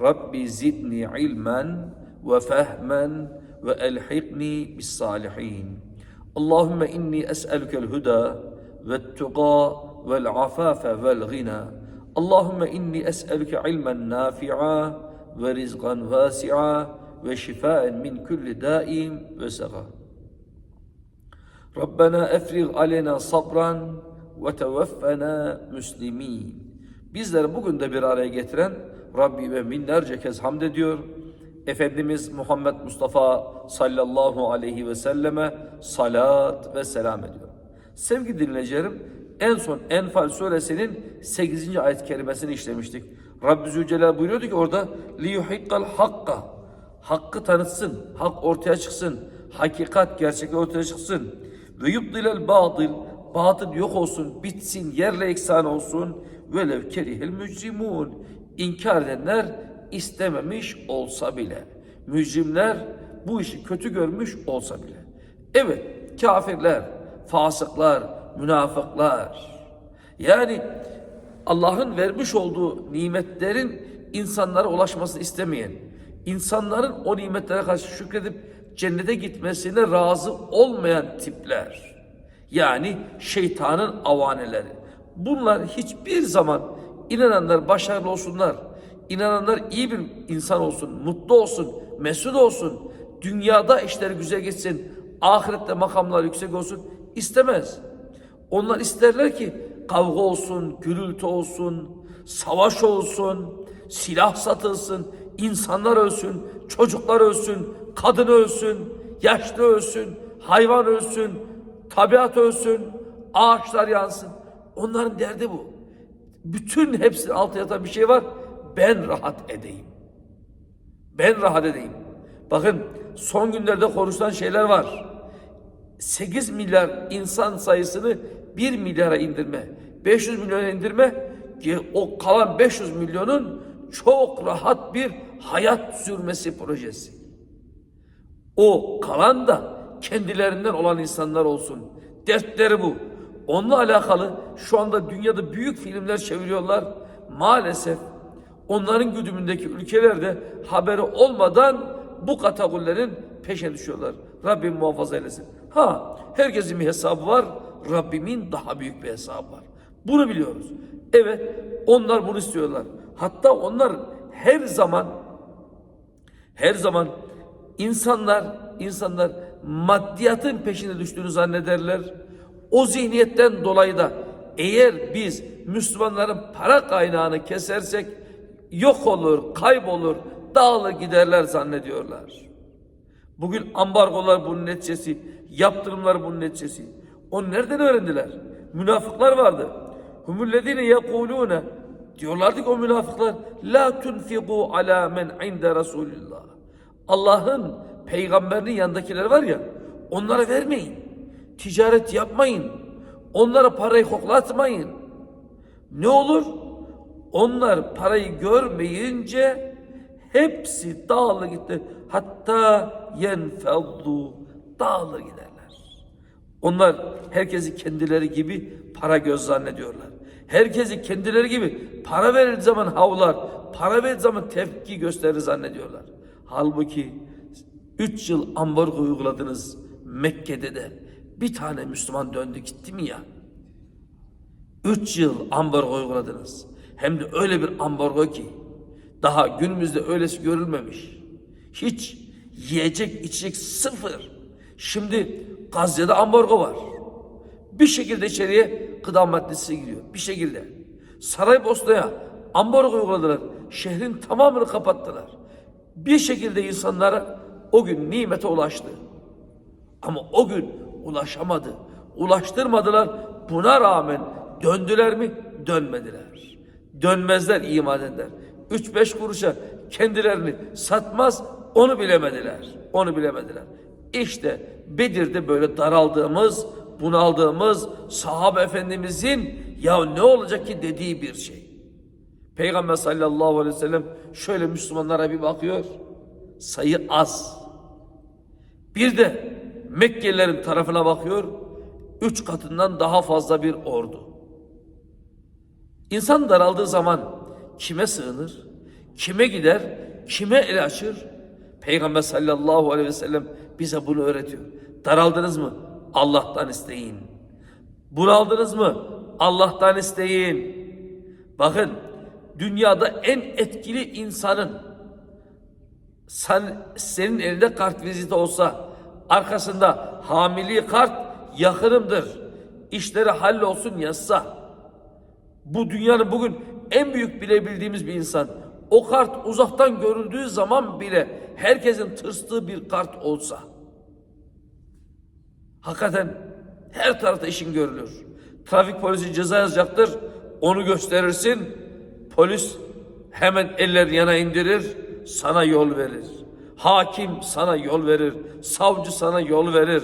ربي زدني علما وفهما وألحقني بالصالحين. اللهم إني أسألك الهدى والتقى والعفاف والغنى. اللهم إني أسألك علما نافعا ورزقا واسعا وشفاء من كل داء Rabbena efrig aleyna sabran ve tevaffena müslimin. Bizleri bugün de bir araya getiren Rabbime binlerce kez hamd ediyor. Efendimiz Muhammed Mustafa sallallahu aleyhi ve selleme salat ve selam ediyor. Sevgili dinleyicilerim, en son Enfal suresinin 8. ayet kerimesini işlemiştik. Rabbi Zülcelal buyuruyordu ki orada liyuhikkal hakka hakkı tanıtsın, hak ortaya çıksın, hakikat gerçek ortaya çıksın. Ve yubdilel batıl, batıl yok olsun, bitsin, yerle eksan olsun. Velev kerihel mücrimun, inkar edenler istememiş olsa bile. Mücrimler bu işi kötü görmüş olsa bile. Evet, kafirler, fasıklar, münafıklar. Yani Allah'ın vermiş olduğu nimetlerin insanlara ulaşmasını istemeyen, insanların o nimetlere karşı şükredip cennete gitmesine razı olmayan tipler. Yani şeytanın avaneleri. Bunlar hiçbir zaman inananlar başarılı olsunlar. İnananlar iyi bir insan olsun, mutlu olsun, mesut olsun. Dünyada işleri güzel geçsin, ahirette makamlar yüksek olsun istemez. Onlar isterler ki kavga olsun, gürültü olsun, savaş olsun, silah satılsın, insanlar ölsün, çocuklar ölsün, kadın ölsün, yaşlı ölsün, hayvan ölsün, tabiat ölsün, ağaçlar yansın. Onların derdi bu. Bütün hepsinin altında yatan bir şey var. Ben rahat edeyim. Ben rahat edeyim. Bakın son günlerde konuşulan şeyler var. 8 milyar insan sayısını 1 milyara indirme, 500 milyona indirme ki o kalan 500 milyonun çok rahat bir hayat sürmesi projesi. O kalan da kendilerinden olan insanlar olsun. Dertleri bu. Onunla alakalı şu anda dünyada büyük filmler çeviriyorlar. Maalesef onların güdümündeki ülkelerde haberi olmadan bu kategorilerin peşine düşüyorlar. Rabbim muhafaza eylesin. Ha, herkesin bir hesabı var. Rabbimin daha büyük bir hesabı var. Bunu biliyoruz. Evet, onlar bunu istiyorlar. Hatta onlar her zaman her zaman insanlar insanlar maddiyatın peşine düştüğünü zannederler. O zihniyetten dolayı da eğer biz Müslümanların para kaynağını kesersek yok olur, kaybolur, dağılır giderler zannediyorlar. Bugün ambargolar bunun neticesi, yaptırımlar bunun neticesi. O nereden öğrendiler? Münafıklar vardı. Humullezine yekulune diyorlardı ki o münafıklar la tunfiqu ala men inde Resulillah. Allah'ın peygamberinin yanındakiler var ya onlara vermeyin. Ticaret yapmayın. Onlara parayı koklatmayın. Ne olur? Onlar parayı görmeyince hepsi dağılır gitti. Hatta yenfeddu dağılır giderler. Onlar herkesi kendileri gibi para göz zannediyorlar. Herkesi kendileri gibi para verir zaman havlar, para verir zaman tepki gösterir zannediyorlar. Halbuki üç yıl ambargo uyguladınız Mekke'de de bir tane Müslüman döndü gitti mi ya? Üç yıl ambargo uyguladınız. Hem de öyle bir ambargo ki daha günümüzde öylesi görülmemiş. Hiç yiyecek içecek sıfır. Şimdi Gazze'de ambargo var. Bir şekilde içeriye gıda maddesi giriyor. Bir şekilde. Saraybosna'ya ambargo uyguladılar. Şehrin tamamını kapattılar. Bir şekilde insanlara o gün nimete ulaştı. Ama o gün ulaşamadı. Ulaştırmadılar. Buna rağmen döndüler mi? Dönmediler. Dönmezler iman eder. üç beş kuruşa kendilerini satmaz onu bilemediler. Onu bilemediler. İşte Bedir'de böyle daraldığımız, bunaldığımız sahabe efendimizin ya ne olacak ki dediği bir şey. Peygamber sallallahu aleyhi ve sellem şöyle Müslümanlara bir bakıyor. Sayı az. Bir de Mekkelilerin tarafına bakıyor. Üç katından daha fazla bir ordu. İnsan daraldığı zaman kime sığınır? Kime gider? Kime el açır? Peygamber sallallahu aleyhi ve sellem bize bunu öğretiyor. Daraldınız mı? Allah'tan isteyin. Bunaldınız mı? Allah'tan isteyin. Bakın dünyada en etkili insanın sen, senin elinde kart viziti olsa arkasında hamili kart yakınımdır. İşleri hallolsun yazsa bu dünyanın bugün en büyük bilebildiğimiz bir insan. O kart uzaktan görüldüğü zaman bile herkesin tırstığı bir kart olsa hakikaten her tarafta işin görülür. Trafik polisi ceza yazacaktır. Onu gösterirsin. Polis hemen ellerini yana indirir. Sana yol verir. Hakim sana yol verir. Savcı sana yol verir.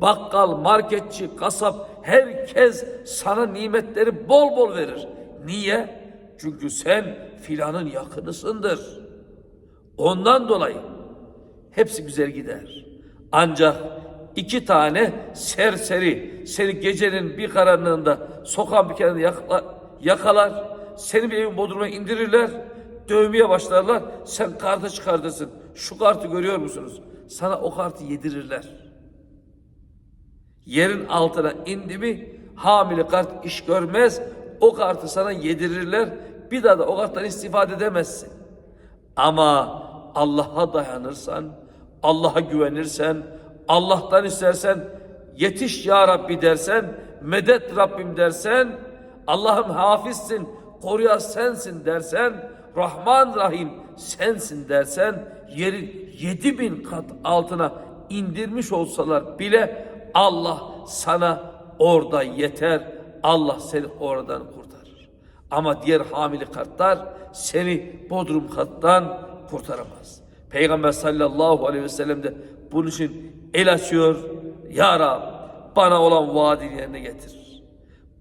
Bakkal, marketçi, kasap herkes sana nimetleri bol bol verir. Niye? Çünkü sen filanın yakınısındır. Ondan dolayı hepsi güzel gider. Ancak iki tane serseri seni gecenin bir karanlığında sokağın bir kenarında yakla- yakalar, seni bir evin bodrumuna indirirler, dövmeye başlarlar, sen kartı çıkartırsın. Şu kartı görüyor musunuz? Sana o kartı yedirirler. Yerin altına indi mi hamile kart iş görmez. O kartı sana yedirirler. Bir daha da o karttan istifade edemezsin. Ama Allah'a dayanırsan, Allah'a güvenirsen, Allah'tan istersen, yetiş ya Rabbi dersen, medet Rabbim dersen, Allah'ım hafizsin, koruyan sensin dersen, Rahman Rahim sensin dersen, yerin yedi bin kat altına indirmiş olsalar bile Allah sana orada yeter. Allah seni oradan kurtarır. Ama diğer hamile kartlar seni bodrum kattan kurtaramaz. Peygamber sallallahu aleyhi ve sellem de bunun için el açıyor. Ya Rab bana olan vaadini yerine getir.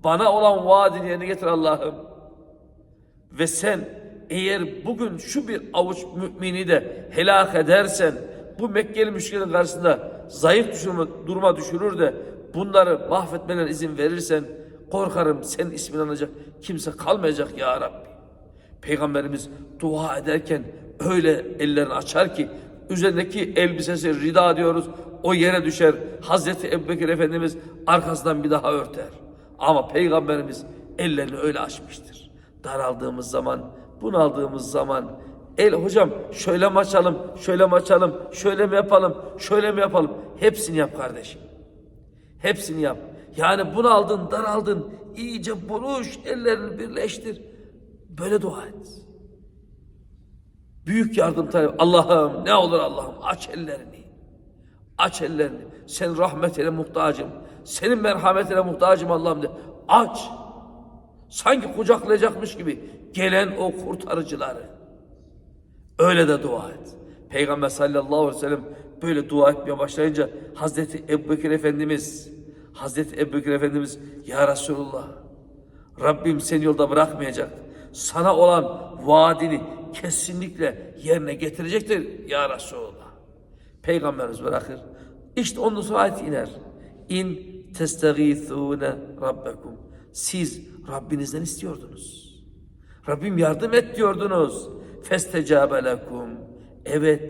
Bana olan vaadini yerine getir Allah'ım. Ve sen eğer bugün şu bir avuç mümini de helak edersen bu Mekkeli müşriklerin karşısında zayıf düşürme, duruma düşürür de bunları mahvetmelerine izin verirsen korkarım senin ismini anacak kimse kalmayacak ya Rabbi. Peygamberimiz dua ederken öyle ellerini açar ki üzerindeki elbisesi rida diyoruz o yere düşer. Hazreti Ebubekir Efendimiz arkasından bir daha örter. Ama Peygamberimiz ellerini öyle açmıştır. Daraldığımız zaman, bunaldığımız zaman el hocam şöyle mi açalım, şöyle mi açalım, şöyle mi yapalım, şöyle mi yapalım. Hepsini yap kardeşim. Hepsini yap. Yani bunaldın, daraldın, iyice buruş, ellerini birleştir. Böyle dua et. Büyük yardım talep. Allah'ım ne olur Allah'ım aç ellerini. Aç ellerini. Sen rahmetine muhtacım. Senin merhametine muhtacım Allah'ım de. Aç. Sanki kucaklayacakmış gibi gelen o kurtarıcıları. Öyle de dua et. Peygamber sallallahu aleyhi ve sellem böyle dua etmeye başlayınca Hazreti Ebubekir Efendimiz Hazreti Ebubekir Efendimiz Ya Resulullah Rabbim seni yolda bırakmayacak. Sana olan vaadini kesinlikle yerine getirecektir Ya Resulullah. Peygamberimiz bırakır. İşte ondan sonra ayet iner. İn testagîthûne rabbekum. Siz Rabbinizden istiyordunuz. Rabbim yardım et diyordunuz. Festecabe lekum. Evet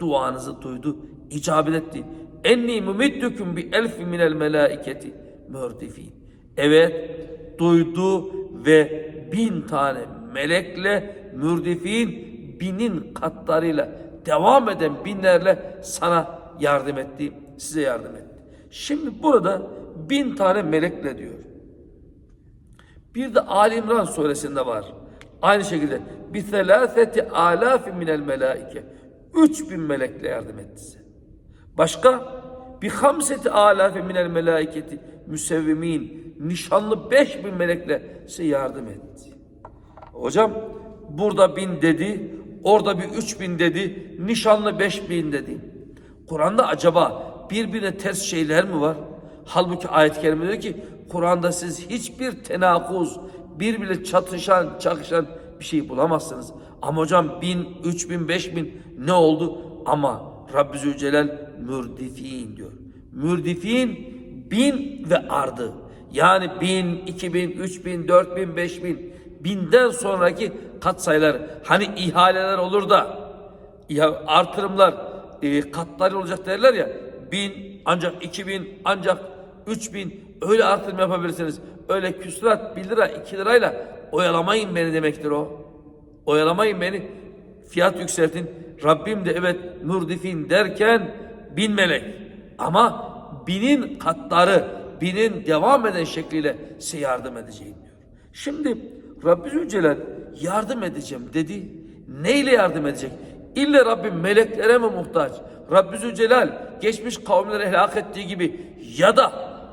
duanızı duydu, icabet etti. Enni mumiddüküm bi elfi minel melaiketi mürdifin. Evet duydu ve bin tane melekle mürdifin binin katlarıyla devam eden binlerle sana yardım etti, size yardım etti. Şimdi burada bin tane melekle diyor. Bir de Ali İmran suresinde var. Aynı şekilde bi selâseti alâfi minel melâike. Üç bin melekle yardım etti size. Başka bi hamseti alâfi minel melâiketi müsevvimin. Nişanlı beş bin melekle size yardım etti. Hocam burada bin dedi, orada bir üç bin dedi, nişanlı beş bin dedi. Kur'an'da acaba birbirine ters şeyler mi var? Halbuki ayet-i kerime diyor ki Kur'an'da siz hiçbir tenakuz, birbirine çatışan, çakışan bir şey bulamazsınız. Ama hocam bin, üç bin, beş bin ne oldu? Ama Rabbi Zülcelal mürdifin diyor. Mürdifin bin ve ardı. Yani bin, iki bin, üç bin, dört bin, beş bin. Binden sonraki katsayılar. Hani ihaleler olur da ya artırımlar e, katlar olacak derler ya. Bin ancak iki bin ancak üç bin öyle artırım yapabilirsiniz. Öyle küsurat bir lira iki lirayla oyalamayın beni demektir o. Oyalamayın beni. Fiyat yükseltin. Rabbim de evet mürdifin derken bin melek. Ama binin katları, binin devam eden şekliyle size yardım edeceğim diyor. Şimdi Rabbi Zülcelal yardım edeceğim dedi. Neyle yardım edecek? İlle Rabbim meleklere mi muhtaç? Rabbi Zülcelal geçmiş kavimleri helak ettiği gibi ya da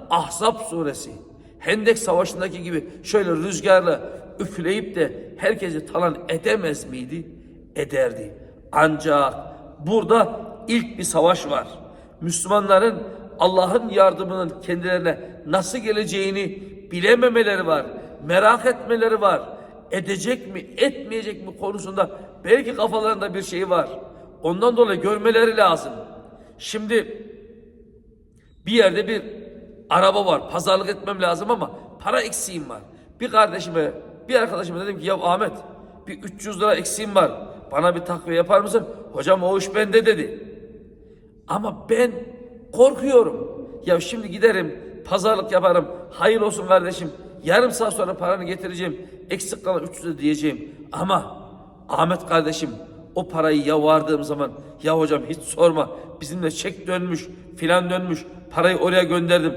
Ahzab suresi Hendek Savaşı'ndaki gibi şöyle rüzgarla üfleyip de herkesi talan edemez miydi? Ederdi. Ancak burada ilk bir savaş var. Müslümanların Allah'ın yardımının kendilerine nasıl geleceğini bilememeleri var. Merak etmeleri var. Edecek mi, etmeyecek mi konusunda belki kafalarında bir şey var. Ondan dolayı görmeleri lazım. Şimdi bir yerde bir araba var. Pazarlık etmem lazım ama para eksiğim var. Bir kardeşime, bir arkadaşıma dedim ki ya Ahmet bir 300 lira eksiğim var. Bana bir takviye yapar mısın? Hocam o iş bende dedi. Ama ben korkuyorum. Ya şimdi giderim, pazarlık yaparım. Hayır olsun kardeşim. Yarım saat sonra paranı getireceğim. Eksik kalan 300 lira diyeceğim. Ama Ahmet kardeşim o parayı ya vardığım zaman ya hocam hiç sorma. Bizimle çek dönmüş, filan dönmüş. Parayı oraya gönderdim.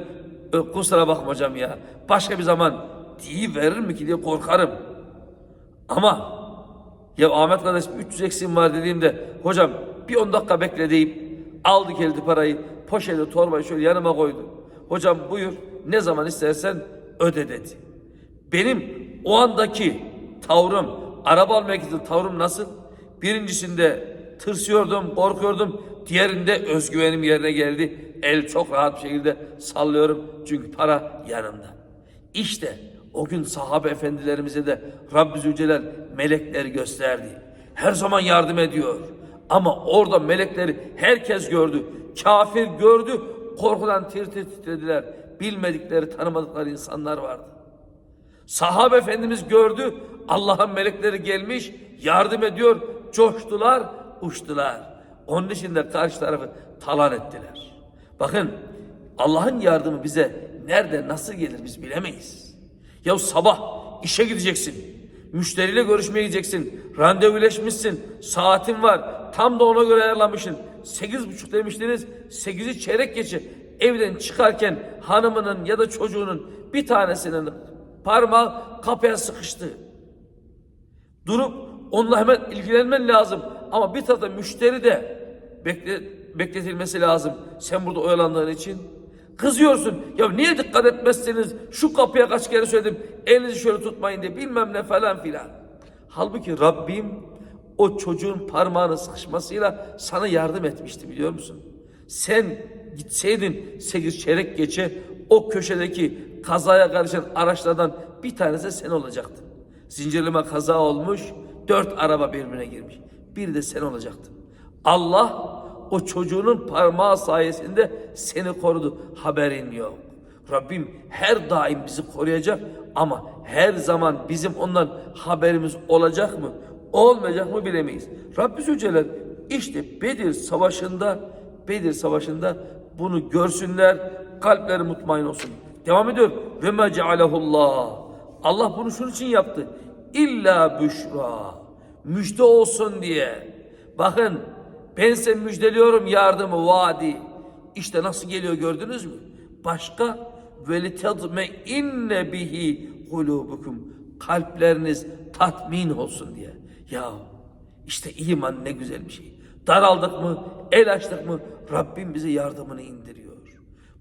Kusura bakma hocam ya. Başka bir zaman diye verir mi ki diye korkarım. Ama ya Ahmet kardeşim 300 eksiğim var dediğimde hocam bir 10 dakika bekle deyip aldı geldi parayı poşeti torbayı şöyle yanıma koydu. Hocam buyur ne zaman istersen öde dedi. Benim o andaki tavrım araba almaya gittim tavrım nasıl? Birincisinde tırsıyordum, korkuyordum. Diğerinde özgüvenim yerine geldi. El çok rahat bir şekilde sallıyorum. Çünkü para yanımda. İşte o gün sahabe efendilerimize de Rabbi Zülcelal melekleri gösterdi. Her zaman yardım ediyor. Ama orada melekleri herkes gördü. Kafir gördü. Korkudan tir tir titrediler. Bilmedikleri, tanımadıkları insanlar vardı. Sahabe Efendimiz gördü. Allah'ın melekleri gelmiş, yardım ediyor. Coştular, uçtular. Onun için de karşı tarafı talan ettiler. Bakın Allah'ın yardımı bize nerede, nasıl gelir biz bilemeyiz. Ya sabah işe gideceksin. Müşteriyle görüşmeye gideceksin. Randevuleşmişsin. Saatin var. Tam da ona göre ayarlamışsın. Sekiz buçuk demiştiniz. Sekizi çeyrek geçe. Evden çıkarken hanımının ya da çocuğunun bir tanesinin parmağı kapıya sıkıştı. Durup onunla hemen ilgilenmen lazım. Ama bir tarafta müşteri de bekle, bekletilmesi lazım. Sen burada oyalandığın için. Kızıyorsun. Ya niye dikkat etmezsiniz? Şu kapıya kaç kere söyledim. Elinizi şöyle tutmayın diye bilmem ne falan filan. Halbuki Rabbim o çocuğun parmağının sıkışmasıyla sana yardım etmişti biliyor musun? Sen gitseydin sekiz çeyrek geçe o köşedeki kazaya karışan araçlardan bir tanesi sen olacaktın. Zincirleme kaza olmuş, dört araba birbirine girmiş. Bir de sen olacaktın. Allah o çocuğunun parmağı sayesinde seni korudu. Haberin yok. Rabbim her daim bizi koruyacak ama her zaman bizim ondan haberimiz olacak mı? Olmayacak mı bilemeyiz. Rabbi Zülcelal işte Bedir Savaşı'nda Bedir Savaşı'nda bunu görsünler, kalpleri mutmain olsun. Devam ediyor. Ve me cealehullah. Allah bunu şunun için yaptı. İlla büşra. Müjde olsun diye. Bakın ben size müjdeliyorum yardımı vadi. İşte nasıl geliyor gördünüz mü? Başka velitadme inne bihi kulubukum. Kalpleriniz tatmin olsun diye. Ya işte iman ne güzel bir şey. Daraldık mı, el açtık mı Rabbim bize yardımını indiriyor.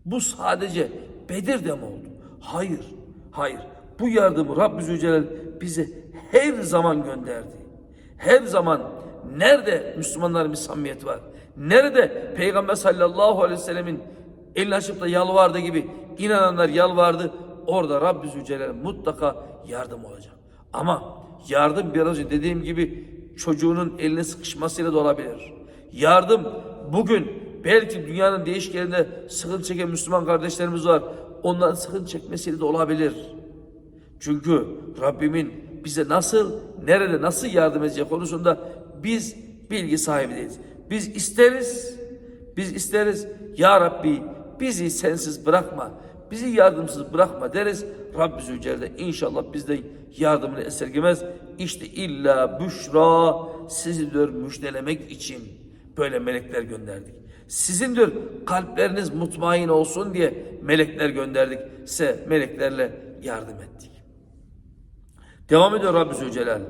Bu sadece Bedir'de mi oldu? Hayır, hayır. Bu yardımı Rabbi Zülcelal bize her zaman gönderdi. Her zaman nerede Müslümanların bir samimiyeti var? Nerede Peygamber sallallahu aleyhi ve sellemin elini açıp da yalvardığı gibi inananlar yalvardı. Orada Rabbi Zülcelal mutlaka yardım olacak. Ama yardım biraz önce dediğim gibi çocuğunun eline sıkışmasıyla da olabilir. Yardım bugün belki dünyanın değişik yerinde sıkıntı çeken Müslüman kardeşlerimiz var. Onların sıkıntı çekmesiyle de olabilir. Çünkü Rabbimin bize nasıl, nerede nasıl yardım edeceği konusunda biz bilgi sahibi değiliz. Biz isteriz, biz isteriz. Ya Rabbi bizi sensiz bırakma, bizi yardımsız bırakma deriz. Rabbi Zülcel'de inşallah bizden yardımını esirgemez. İşte illa büşra sizi diyor müjdelemek için böyle melekler gönderdik. Sizin diyor kalpleriniz mutmain olsun diye melekler gönderdik. Size meleklerle yardım ettik. Devam ediyor Rabbi Zülcelal.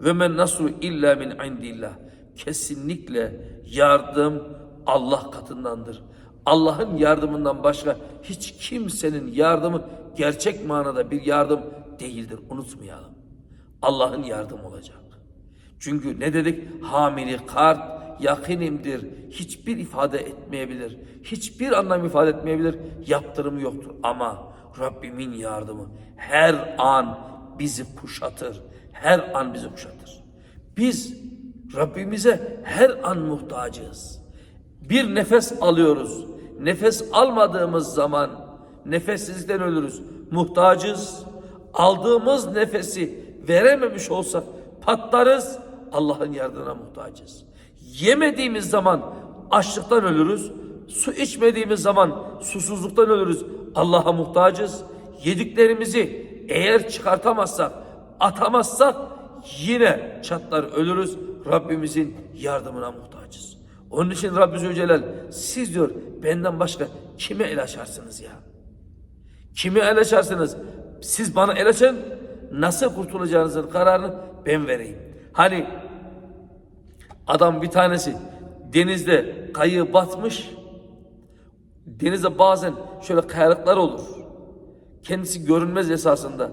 Ve men nasru illa min indillah. Kesinlikle yardım Allah katındandır. Allah'ın yardımından başka hiç kimsenin yardımı gerçek manada bir yardım değildir. Unutmayalım. Allah'ın yardım olacak. Çünkü ne dedik? Hamili kart yakinimdir. Hiçbir ifade etmeyebilir. Hiçbir anlam ifade etmeyebilir. Yaptırımı yoktur. Ama Rabbimin yardımı her an bizi kuşatır. Her an bizi kuşatır. Biz Rabbimize her an muhtacız. Bir nefes alıyoruz. Nefes almadığımız zaman nefessizlikten ölürüz. Muhtacız. Aldığımız nefesi verememiş olsak patlarız. Allah'ın yardımına muhtacız. Yemediğimiz zaman açlıktan ölürüz. Su içmediğimiz zaman susuzluktan ölürüz. Allah'a muhtacız. Yediklerimizi eğer çıkartamazsak, atamazsak yine çatlar ölürüz. Rabbimizin yardımına muhtacız. Onun için Rabbi Zülcelal siz diyor benden başka kime el açarsınız ya? Kime el açarsınız? Siz bana el açın. Nasıl kurtulacağınızın kararını ben vereyim. Hani adam bir tanesi denizde kayığı batmış. Denizde bazen şöyle kayalıklar olur. Kendisi görünmez esasında.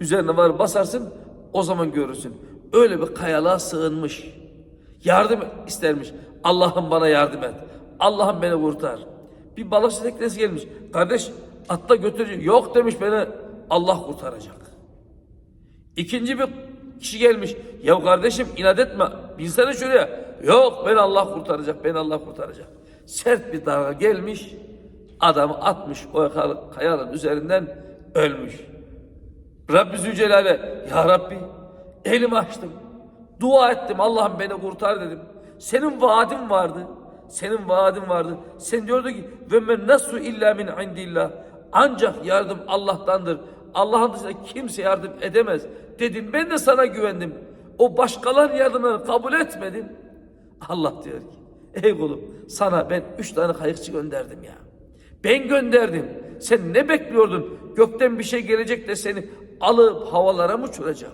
Üzerine var basarsın o zaman görürsün. Öyle bir kayalığa sığınmış. Yardım istermiş. Allah'ım bana yardım et. Allah'ım beni kurtar. Bir balıkçı teknesi gelmiş. Kardeş atla götürücü. Yok demiş beni Allah kurtaracak. İkinci bir kişi gelmiş. Ya kardeşim inat etme. Binsene şuraya. Yok beni Allah kurtaracak. Beni Allah kurtaracak. Sert bir dalga gelmiş. Adamı atmış o kayanın üzerinden ölmüş. Rabbi Zülcelal'e Ya Rabbi elimi açtım. Dua ettim Allah'ım beni kurtar dedim. Senin vaadin vardı. Senin vaadin vardı. Sen diyordu ki ve men nasu illa min indillah. Ancak yardım Allah'tandır. Allah'ın dışında kimse yardım edemez. Dedim ben de sana güvendim. O başkalarının yardımlarını kabul etmedim. Allah diyor ki ey kulum sana ben üç tane kayıkçı gönderdim ya. Ben gönderdim. Sen ne bekliyordun? Gökten bir şey gelecek de seni alıp havalara mı uçuracak?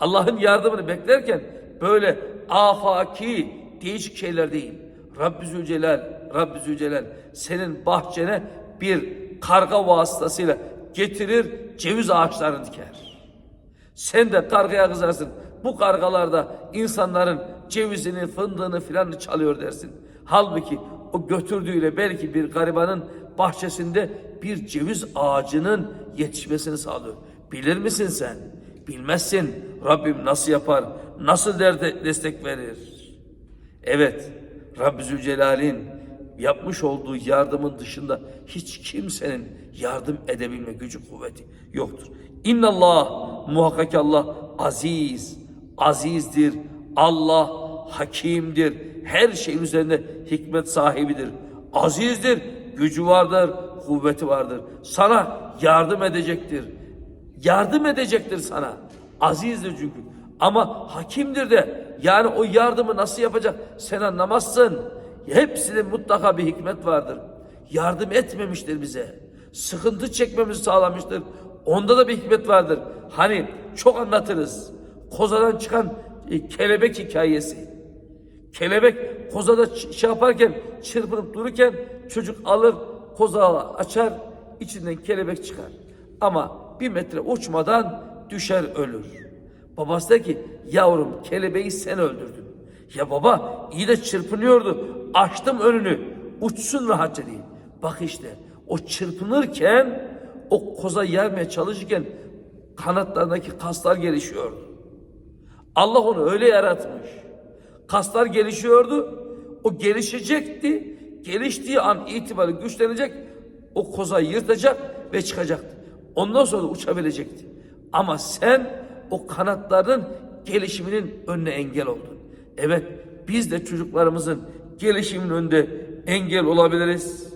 Allah'ın yardımını beklerken böyle afaki değişik şeyler değil. Rabbi Zülcelal, Rabbi Zülcelal senin bahçene bir karga vasıtasıyla getirir ceviz ağaçlarını diker. Sen de kargaya kızarsın. Bu kargalarda insanların cevizini, fındığını filanını çalıyor dersin. Halbuki o götürdüğüyle belki bir garibanın bahçesinde bir ceviz ağacının yetişmesini sağlıyor. Bilir misin sen? Bilmezsin. Rabbim nasıl yapar? Nasıl derde destek verir? Evet. Rabbi Zülcelal'in yapmış olduğu yardımın dışında hiç kimsenin yardım edebilme gücü kuvveti yoktur. İnnallah muhakkak Allah aziz, azizdir. Allah hakimdir. Her şeyin üzerinde hikmet sahibidir. Azizdir, gücü vardır, kuvveti vardır. Sana yardım edecektir. Yardım edecektir sana. Azizdir çünkü. Ama hakimdir de yani o yardımı nasıl yapacak sen anlamazsın. Hepsinin mutlaka bir hikmet vardır. Yardım etmemiştir bize. Sıkıntı çekmemizi sağlamıştır. Onda da bir hikmet vardır. Hani çok anlatırız. Kozadan çıkan e, kelebek hikayesi. Kelebek kozada şey yaparken çırpınıp dururken çocuk alır kozağı açar içinden kelebek çıkar. Ama bir metre uçmadan düşer ölür. Babası der ki yavrum kelebeği sen öldürdün. Ya baba iyi de çırpınıyordu. Açtım önünü. Uçsun rahatça diye. Bak işte o çırpınırken o koza yermeye çalışırken kanatlarındaki kaslar gelişiyordu. Allah onu öyle yaratmış. Kaslar gelişiyordu. O gelişecekti. Geliştiği an itibariyle güçlenecek. O kozayı yırtacak ve çıkacaktı. Ondan sonra uçabilecekti. Ama sen o kanatların gelişiminin önüne engel oldun. Evet biz de çocuklarımızın gelişiminin önünde engel olabiliriz.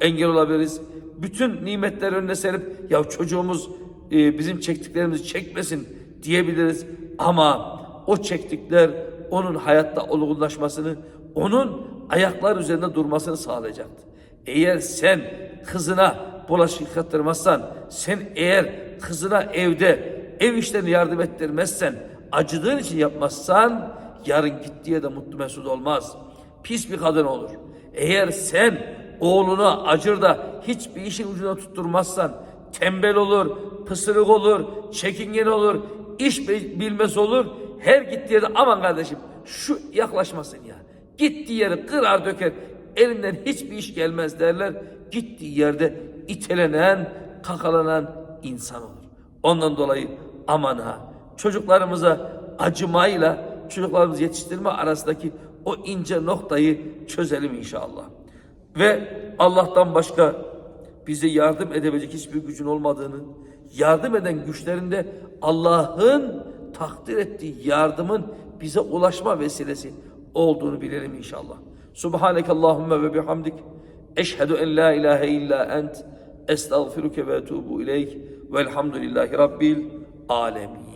Engel olabiliriz. Bütün nimetler önüne serip ya çocuğumuz e, bizim çektiklerimizi çekmesin diyebiliriz. Ama o çektikler onun hayatta olgunlaşmasını, onun ayaklar üzerinde durmasını sağlayacaktı. Eğer sen kızına bulaşık yıkattırmazsan, sen eğer kızına evde ev işlerini yardım ettirmezsen, acıdığın için yapmazsan, yarın gittiği de mutlu mesut olmaz. Pis bir kadın olur. Eğer sen oğluna acır da hiçbir işin ucuna tutturmazsan, tembel olur, pısırık olur, çekingen olur, iş bi- bilmez olur. Her gittiği yerde aman kardeşim şu yaklaşmasın ya. Gittiği yeri kırar döker. Elinden hiçbir iş gelmez derler. Gittiği yerde itelenen, kakalanan insan olur. Ondan dolayı aman ha. Çocuklarımıza acımayla çocuklarımızı yetiştirme arasındaki o ince noktayı çözelim inşallah. Ve Allah'tan başka bize yardım edebilecek hiçbir gücün olmadığını, yardım eden güçlerinde Allah'ın takdir ettiği yardımın bize ulaşma vesilesi olduğunu bilelim inşallah. Subhaneke Allahümme ve bihamdik. Eşhedü en la ilahe illa ent. Estağfiruke ve etubu ileyk. Velhamdülillahi Rabbil alemin.